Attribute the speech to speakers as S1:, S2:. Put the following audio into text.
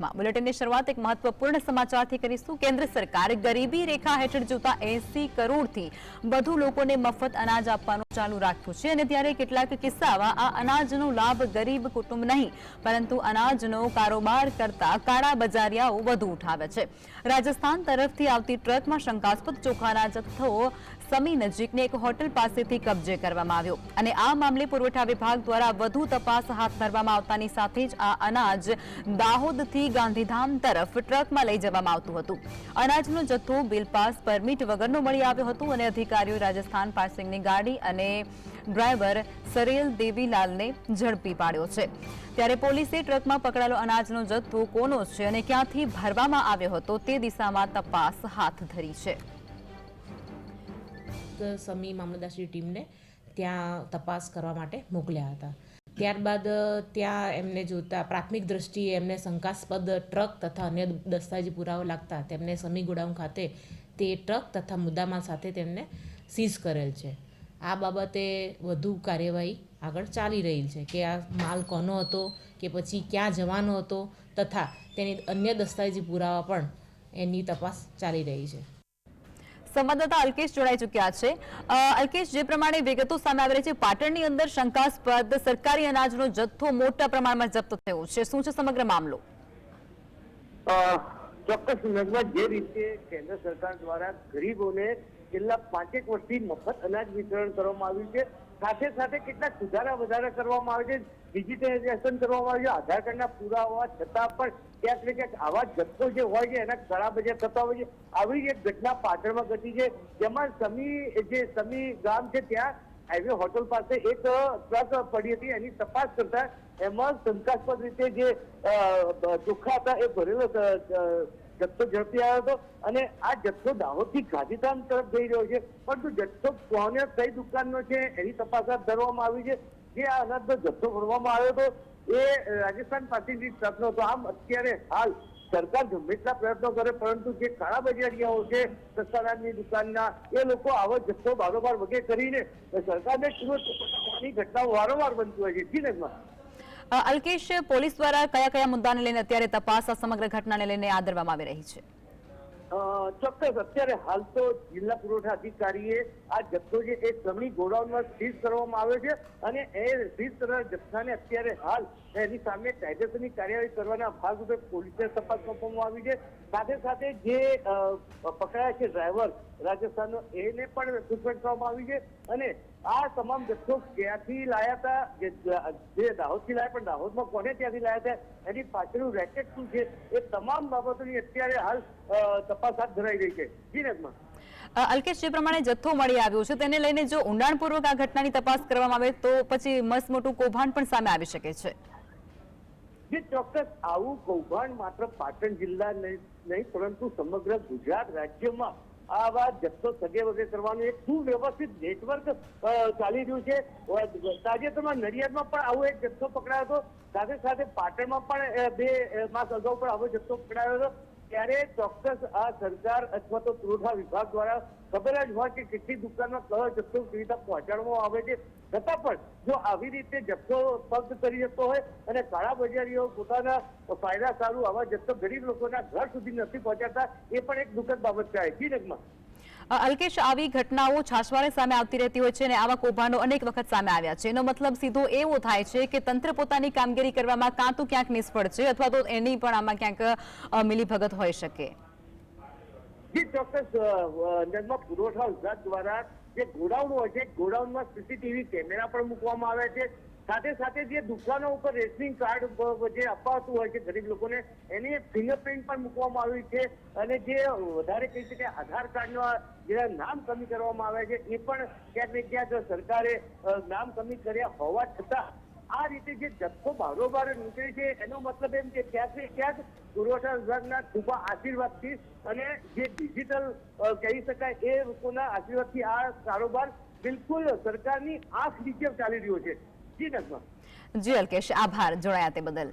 S1: બુલેટિનની શરૂઆત એક મહત્વપૂર્ણ સમાચારથી કરીશું. કેન્દ્ર સરકાર ગરીબી રેખા હેઠળ જોતા એસી કરોડથી વધુ લોકોને મફત અનાજ આપવાનું ચાલુ રાખ્યું છે અને ત્યારે કેટલાક કિસ્સામાં આ અનાજનો લાભ ગરીબ કુટુંબ નહીં, પરંતુ અનાજનો કારોબાર કરતા કાળા બજારિયાઓ વધુ ઉઠાવે છે. રાજસ્થાન તરફથી આવતી ટ્રકમાં શંકાસ્પદ ચોખાના જથ્થો સમી નજીકની એક હોટલ પાસેથી કબજે કરવામાં આવ્યો અને આ મામલે પુરવઠા વિભાગ દ્વારા વધુ તપાસ હાથ ધરવામાં આવતાની સાથે જ આ અનાજ દાહોદથી ગાંધીધામ તરફ ટ્રકમાં લઈ જવામાં આવતું હતું. અનાજનો જથ્થો, બિલ પાસ, પરમિટ વગરનો મળી આવ્યો હતો અને અધિકારીઓ રાજસ્થાન પાસિંગની ગાડી અને ડ્રાઈવર સરેલ દેવીલાલને ઝડપી પાડ્યો છે. ત્યારે પોલીસે ટ્રકમાં પકડાયેલો અનાજનો જથ્થો કોનો છે અને ક્યાંથી ભરવામાં આવ્યો હતો તે દિશામાં તપાસ હાથ ધરી છે.
S2: સમી મામલતદારની ટીમને ત્યાં તપાસ કરવા માટે મોકલ્યા હતા. ત્યારબાદ ત્યાં એમને જોતા, પ્રાથમિક દ્રષ્ટિએ એમને શંકાસ્પદ ટ્રક તથા અન્ય દસ્તાવેજી પુરાવો લાગતા, તેમને સમી ગોડાઉન ખાતે તે ટ્રક તથા મુદ્દામાલ સાથે તેમને સીઝ કરેલ છે. આ બાબતે વધુ કાર્યવાહી આગળ ચાલી રહી છે કે આ માલ કોનો હતો, કે પછી ક્યાં જવાનો હતો, તથા તેની અન્ય દસ્તાવેજી પુરાવા પણ એની તપાસ ચાલી રહી છે.
S1: સંવાદદાતા અલ્કેશ જોડાઈ ચુક્યા છે. અલ્કેશ, જે પ્રમાણે વિગતો સામે આવી રહી છે, પાટણની અંદર શંકાસ્પદ સરકારી અનાજનો જથ્થો મોટા પ્રમાણમાં જપ્ત થયો છે. શું છે સમગ્ર મામલો?
S3: ચોક્કસ જે રીતે કેન્દ્ર સરકાર દ્વારા ગરીબોને છેલ્લા પાંચેક વર્ષથી મફત અનાજ વિતરણ કરવામાં આવ્યું છે સાથે સાથે કેટલાક સુધારા વધારા કરવામાં આવે છે. ડિજિટલાઇઝેશન કરવામાં આવ્યું આધાર કાર્ડના પુરાવા છતાં પણ ક્યાંક ને ક્યાંક આવા જથ્થો જે હોય છે, એના ઘણા બજાર થતા હોય છે. આવી એક ઘટના પાટણમાં ઘટી છે. જેમાં સમી, જે સમી ગામ છે, ત્યાં હાઈવે હોટલ પાસે એક ટ્રક પડી હતી. એની તપાસ કરતા એમાં શંકાસ્પદ રીતે જે ચોખ્ખા હતા, એ ભરેલો જથ્થો ઝડપી આવ્યો હતો અને આ જથ્થો દાહોદથી ગાંધીધામ તરફ જઈ રહ્યો છે. પરંતુ જથ્થો કોને કઈ દુકાનનો છે એની તપાસ હાથ ધરવામાં આવી છે. જે આ અનાજનો જથ્થો ભરવામાં આવ્યો હતો એ રાજસ્થાન પાસેથી ટ્રકનો હતો. આમ અત્યારે હાલ સરકાર ગમે પ્રયત્નો કરે પરંતુ જે કાળા બજારિયાઓ છે સસ્તાનાની દુકાનના એ લોકો આવો જથ્થો બારોબાર વગેરે કરીને સરકારને સુરતની ઘટનાઓ વારંવાર બનતી હોય છે.
S1: અ, અલ્કેશ, પોલીસ દ્વારા કયા કયા મુદ્દાને લઈને અત્યારે તપાસ આ સમગ્ર ઘટનાને લઈને આદરવામાં આવી રહી છે?
S3: ચોક્કસ. અત્યારે હાલ તો જિલ્લા પુરવઠા અધિકારીએ આ જથ્થો છે એ સમી ગોડાઉનમાં સીઝ કરવામાં આવ્યો છે અને એ સીઝ કરેલા જથ્થાને અત્યારે હાલ એની સામે કાયદેસરની કાર્યવાહી કરવાના ભાગરૂપે પોલીસને તપાસ સોંપવામાં આવી છે. સાથે સાથે જે પકડાયા છે ડ્રાઈવર રાજસ્થાનનો, એને પણ પૂછપરછ કરવામાં આવી છે અને આ તમામ જથ્થો ક્યાંથી લાયા હતા? જે દાહોદથી લાયા પણ દાહોદમાં કોને ત્યાંથી લાયા હતા એની પાછળનું રેકેટ શું છે? એ તમામ બાબતોની અત્યારે હાલ તપાસ હાથ ધરાઈ રહી છે. જીનગમાં
S1: અ, અલ્કેશ જે પ્રમાણે જથ્થો મળી આવ્યો છે તેને લઈને જો ઊંડાણપૂર્વક આ ઘટનાની તપાસ કરવામાં આવે તો પછી મસ્ત મોટું કૌભાંડ પણ સામે આવી શકે છે.
S3: જે ચોક્કસ આવું કૌભાંડ માત્ર પાટણ જિલ્લા નહીં પરંતુ સમગ્ર ગુજરાત રાજ્યમાં આવા જથ્થો સગે વગે કરવાનું એક સુવ્યવસ્થિત નેટવર્ક ચાલી રહ્યું છે. તાજેતરમાં નડિયાદમાં પણ આવો એક જથ્થો પકડાયો હતો. સાથે સાથે પાટણમાં પણ બે માસ અગાઉ પણ આવો જથ્થો પકડાયો હતો. ત્યારે ચોક્કસ આ સરકાર અથવા તો પુરવઠા વિભાગ દ્વારા ખબર જ હોય કે કેટલી દુકાનમાં કયો જથ્થો સુવિધા પહોંચાડવામાં આવે છે. છતાં પણ જો આવી રીતે જથ્થો સ્પષ્ટ કરી જતો હોય અને કાળા બજારીઓ પોતાના ફાયદા સારું આવા જથ્થો ગરીબ લોકોના ઘર સુધી નથી પહોંચાડતા એ પણ એક દુઃખદ બાબત કહેવાય
S1: અ, અલ્કેશ, આવી ઘટનાઓ છાશવારે સામે આવતી રહેતી હોય છે અને આવા કૌભાંડો અનેક વખત સામે આવ્યા છે. એનો મતલબ સીધો એવો થાય છે કે તંત્ર પોતાની કામગીરી કરવામાં કાં તો ક્યાંક નિષ્ફળ છે અથવા તો એની પણ આમાં ક્યાંક મિલીભગત હોઈ શકે.
S3: જે, ચોક્કસ અંદરમાં પુરવઠા વિભાગ દ્વારા જે ગોડાઉન હોય છે, ગોડાઉનમાં સીસીટીવી કેમેરા પણ મૂકવામાં આવ્યા છે. સાથે સાથે જે દુકાનો ઉપર રેશનિંગ કાર્ડ જે અપાતું હોય છે ગરીબ લોકોને, એની ફિંગરપ્રિન્ટ પણ મૂકવામાં આવી છે. અને જે વધારે કહી શકાય આધાર કાર્ડનો જે નામ કમી કરવામાં આવે છે, એ પણ ક્યાંક ને ક્યાંક સરકારે નામ કમી કર્યા હોવા છતાં આ રીતે જે જથ્થો બારોબાર નીકળે છે, એનો મતલબ એમ કે ક્યાંક ને ક્યાંક પુરવઠા વિભાગના ખૂબ આશીર્વાદથી અને જે ડિજિટલ કહી શકાય એ લોકોના આશીર્વાદથી આ કારોબાર બિલકુલ સરકારની આંખ નીચે ચાલી રહ્યો છે.
S1: જી અલ્કેશ આભાર. જોડાયા તે બદલ.